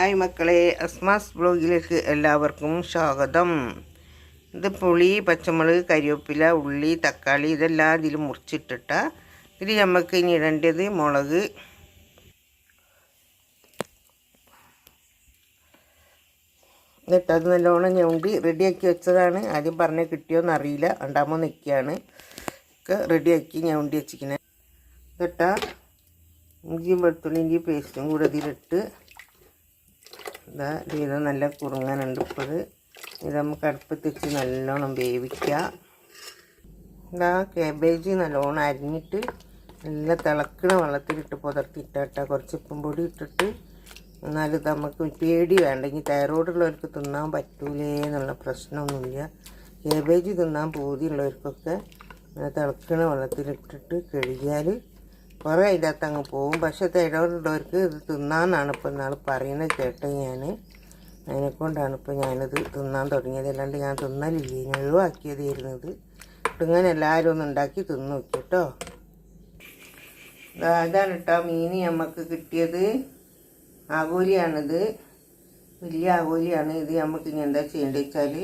Hi മക്കളെ അസ്മാസ് ബ്ലോഗിലേക്ക് എല്ലാവർക്കും സ്വാഗതം. ഇത് പുളി പച്ചമുളക് കരിവേപ്പില ഉള്ളി തക്കാളി ഇതെല്ലാം ഇതിൽ മുറിച്ചിട്ടിട്ട. ഇതിൽ നമുക്ക് ഇനി ഇടേണ്ടത് മുളക്. എന്നിട്ട് അത് നല്ലോണം ഞൊണ്ടി റെഡിയാക്കി വെച്ചതാണ്. ആദ്യം പറഞ്ഞ് കിട്ടിയോന്ന് അറിയില്ല. രണ്ടാമോ നിൽക്കുകയാണ് ഒക്കെ റെഡിയാക്കി ഞൊണ്ടി വെച്ചിരിക്കുന്നത് എന്നിട്ടാ ഇഞ്ചിയും വെളുത്തുള്ളിന്റെയും പേസ്റ്റും കൂടെ ഇതിലിട്ട് ഇതാ ഇത് നല്ല കുറുങ്ങാനുണ്ട് ഇപ്പോൾ ഇത്. നമുക്ക് അടുപ്പത്തിച്ച് നല്ലോണം വേവിക്കുക ഇതാ കാബേജ് നല്ലോണം അരിഞ്ഞിട്ട് നല്ല തിളക്കണ വെള്ളത്തിലിട്ട് പുതർത്തിയിട്ടാ കുറച്ച് ഉപ്പും പൊടി ഇട്ടിട്ട് എന്നാലും നമുക്ക് പേടി വേണ്ടെങ്കിൽ തൈറോയ്ഡുള്ളവർക്ക് തിന്നാൻ പറ്റൂലേ എന്നുള്ള പ്രശ്നമൊന്നുമില്ല. കേബേജ് തിന്നാൻ പൂതിയുള്ളവർക്കൊക്കെ തിളക്കണ വെള്ളത്തിലിട്ടിട്ട് കഴുകിയാൽ കുറേ അതിനകത്ത് അങ്ങ് പോകും പക്ഷെ തൈറോയ്ഡുള്ളവർക്ക് ഇത് തിന്നാന്നാണ് ഇപ്പോൾ ഇന്നാൾ പറയുന്നത് കേട്ട് ഞാൻ അതിനെക്കൊണ്ടാണ് ഇപ്പോൾ ഞാനിത് തിന്നാൻ തുടങ്ങിയത്. അല്ലാണ്ട് ഞാൻ തിന്നലില്ല. ഇനി ഒഴിവാക്കിയതായിരുന്നത്. ഇങ്ങനെ എല്ലാവരും ഒന്ന് ഉണ്ടാക്കി തിന്നു നോക്കി കേട്ടോ അതാണ് കേട്ടോ മീനി നമുക്ക് കിട്ടിയത്. ആകോലിയാണിത് വലിയ ആകോലിയാണ് ഇത് നമുക്ക് ഇനി എന്താ ചെയ്യേണ്ടത് വെച്ചാൽ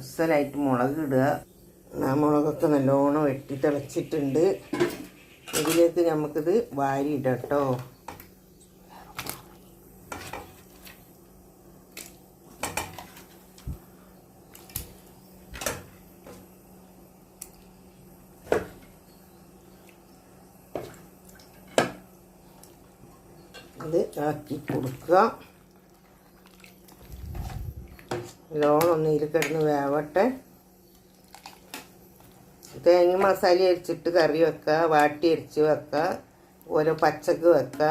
അസലായിട്ട് മുളക് ഇടുക. ആ മുളകൊക്കെ നല്ലോണം വെട്ടി തിളച്ചിട്ടുണ്ട്. ഇതിലേക്ക് നമുക്കിത് വാരിയിടാം കേട്ടോ ഇത് ഇളക്കി കൊടുക്കുക. നല്ലോണം ഒന്ന് ഇതിൽ വേവട്ടെ. തേങ്ങ മസാല അരിച്ചിട്ട് കറി വെക്കുക വാട്ടി അരിച്ച് വെക്കുക ഓരോ പച്ചക്ക് വെക്കുക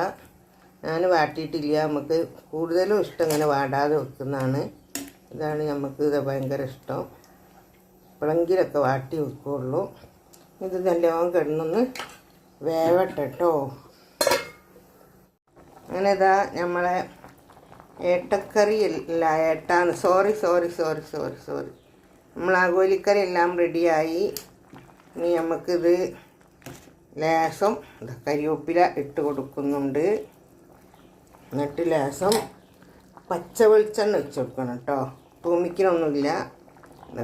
ഞാൻ വാട്ടിയിട്ടില്ല. നമുക്ക് കൂടുതലും ഇഷ്ടം ഇങ്ങനെ വാടാതെ വെക്കുന്നതാണ്. ഇതാണ് നമുക്ക് ഇത് ഭയങ്കര ഇഷ്ടം. എപ്പോഴെങ്കിലൊക്കെ വാട്ടി വെക്കുകയുള്ളൂ ഇത് നല്ലോണം കിടന്നൊന്ന് വേവട്ടെട്ടോ. അങ്ങനെ ഇതാ നമ്മളെ ഏട്ടക്കറി അല്ല ഏട്ടാണ്. Sorry sorry sorry sorry sorry നമ്മൾ ആഗോലിക്കറി എല്ലാം റെഡിയായി ഇനി നമുക്കിത് ലേസം കരിവേപ്പില ഇട്ട് കൊടുക്കുന്നുണ്ട്. എന്നിട്ട് ലേസം പച്ച വെളിച്ചെണ്ണ വെച്ച് കൊടുക്കണം കേട്ടോ തൂമിക്കണമൊന്നുമില്ല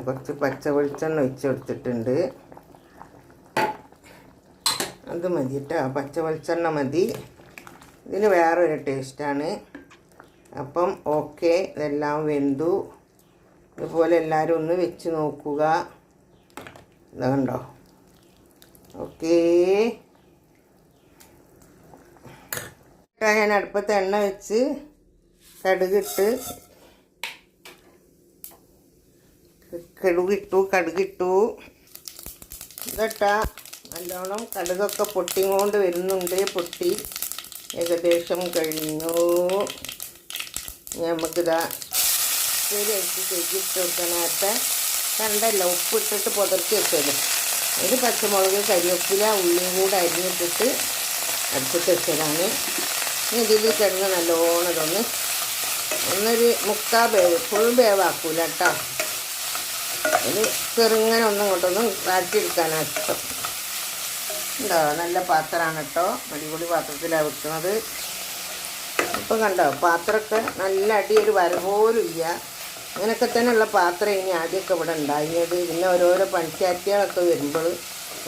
കുറച്ച് പച്ച വെളിച്ചെണ്ണ ഒഴിച്ച് കൊടുത്തിട്ടുണ്ട്. അത് മതി കേട്ടോ പച്ച വെളിച്ചെണ്ണ മതി. ഇതിന് വേറൊരു ടേസ്റ്റാണ്. അപ്പം ഓക്കെ. ഇതെല്ലാം വെന്തു. ഇതുപോലെ എല്ലാവരും ഒന്ന് വെച്ച് നോക്കുക. ഇതുണ്ടോ ഓക്കേ. ഞാൻ അടുപ്പത്ത് എണ്ണ വെച്ച് കടുകിട്ട് കടുകിട്ടു കടുകിട്ടു. ഇതട്ടാ. നല്ലോണം കടുകൊക്കെ പൊട്ടിങ്ങോണ്ട് വരുന്നുണ്ട്. പൊട്ടി ഏകദേശം കഴിഞ്ഞു. നമുക്കിതാ ശരിയായിട്ട് ചെയ്തിട്ട് കൊടുക്കാനായിട്ട് കണ്ടല്ല ഉപ്പിട്ടിട്ട് പുതർത്തി വെച്ചത്. ഒരു പച്ചമുളക് കരിവേപ്പില ഉള്ളിയും കൂടെ അരിഞ്ഞിട്ടിട്ട് അടുപ്പത്ത് വെച്ചതാണ്. ഇനി ഇതിൽ കിടന്ന് നല്ലോണം ഇതൊന്ന് ഒന്നൊരു മുക്കാ വേവ് ഫുൾ വേവാക്കൂല കേട്ടോ ഒരു ചെറുങ്ങനെ ഒന്നും കൊണ്ടൊന്നും കാട്ടിയെടുക്കാനാണ് ഇഷ്ടം. ഉണ്ടോ നല്ല പാത്രമാണ് കേട്ടോ അടിപൊളി പാത്രത്തിലാണ് വെക്കുന്നത് ഇപ്പം കണ്ടോ? പാത്രമൊക്കെ നല്ല അടി ഒരു വര ഇല്ല. അങ്ങനെയൊക്കെ തന്നെയുള്ള പാത്രം ഇനി ആദ്യമൊക്കെ ഇവിടെ ഉണ്ടായത് പിന്നെ ഓരോരോ പണിക്കാറ്റികളൊക്കെ വരുമ്പോൾ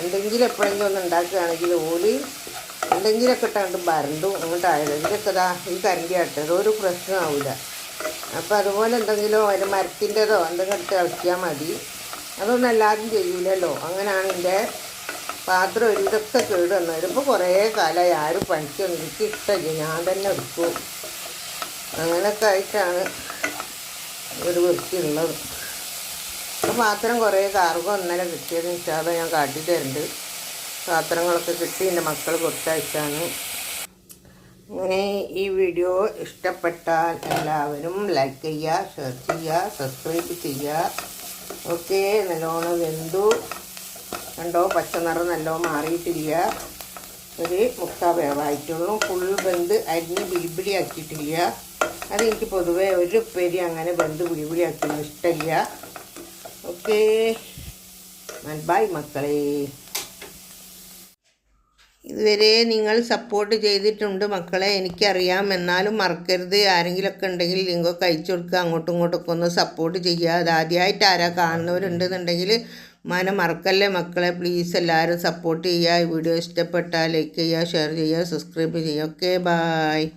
എന്തെങ്കിലും എപ്പോഴെങ്കിലും ഒന്ന് ഉണ്ടാക്കുകയാണെങ്കിൽ ഓൽ എന്തെങ്കിലുമൊക്കെ ഇട്ടാണ്ട് അങ്ങോട്ട് അങ്ങോട്ടായത് ഇതിലൊക്കെ ഇതാ ഈ കരണ്ടി ആട്ടത്. ഒരു പ്രശ്നമാവില്ല അപ്പോൾ അതുപോലെ എന്തെങ്കിലും ഒരു മരത്തിന്റെതോ എന്തെങ്കിലും എടുത്ത് കളിച്ചാൽ മതി. അതൊന്നും എല്ലാവരും ചെയ്യൂലല്ലോ. അങ്ങനെയാണ് എന്റെ പാത്രം ഒരു ഇതൊക്കെ കേട് വന്നത്. ഇപ്പോൾ കുറേ കാലമായി ആരും പണിക്കൊന്നും എനിക്ക് ഇഷ്ടമില്ല. ഞാൻ തന്നെ എടുക്കും. അങ്ങനെയൊക്കെ ആയിട്ടാണ് ഒരു വൃത്തിയുള്ളത്. പാത്രം കുറേ കാർഗോ ഇന്നലെ കിട്ടിയതെന്ന് വെച്ചാൽ ഞാൻ കാട്ടി തരുന്നുണ്ട് പാത്രങ്ങളൊക്കെ കിട്ടി എന്റെ മക്കൾ കൊടുത്തയച്ചാണ്. അങ്ങനെ ഈ വീഡിയോ ഇഷ്ടപ്പെട്ടാൽ എല്ലാവരും ലൈക്ക് ചെയ്യുക ഷെയർ ചെയ്യുക സബ്സ്ക്രൈബ് ചെയ്യുക. ഓക്കെ നല്ലോണം വെന്തു. കണ്ടോ പച്ച നിറം നല്ലോണം മാറിയിട്ടില്ല ഒരു മുക്കാ വേവായിട്ടുള്ളൂ. ഫുൾ ബന്ധ് അരിഞ്ഞ് ബിലിബിലി ആക്കിയിട്ടില്ല അതെനിക്ക് പൊതുവേ ഒരു ഉപ്പേരി അങ്ങനെ ബന്ധ് ആക്കുന്ന ഇഷ്ടമില്ല ഓക്കേ. ബൈ മക്കളെ. ഇതുവരെ നിങ്ങൾ സപ്പോർട്ട് ചെയ്തിട്ടുണ്ട് മക്കളെ. എനിക്കറിയാം. എന്നാലും മറക്കരുത്. ആരെങ്കിലുമൊക്കെ ഉണ്ടെങ്കിൽ ലിങ്കൊക്കെ അയച്ചു കൊടുക്കുക. അങ്ങോട്ടും ഇങ്ങോട്ടൊക്കെ ഒന്ന് സപ്പോർട്ട് ചെയ്യുക. അത് ആദ്യമായിട്ട് ആരാ കാണുന്നവരുണ്ടെന്നുണ്ടെങ്കിൽ മന മറക്കല്ലേ മക്കളെ. പ്ലീസ് എല്ലാവരും സപ്പോർട്ട് ചെയ്യുക. ഈ വീഡിയോ ഇഷ്ടപ്പെട്ടാൽ ലൈക്ക് ചെയ്യുക ഷെയർ ചെയ്യുക സബ്സ്ക്രൈബ് ചെയ്യുക. Okay bye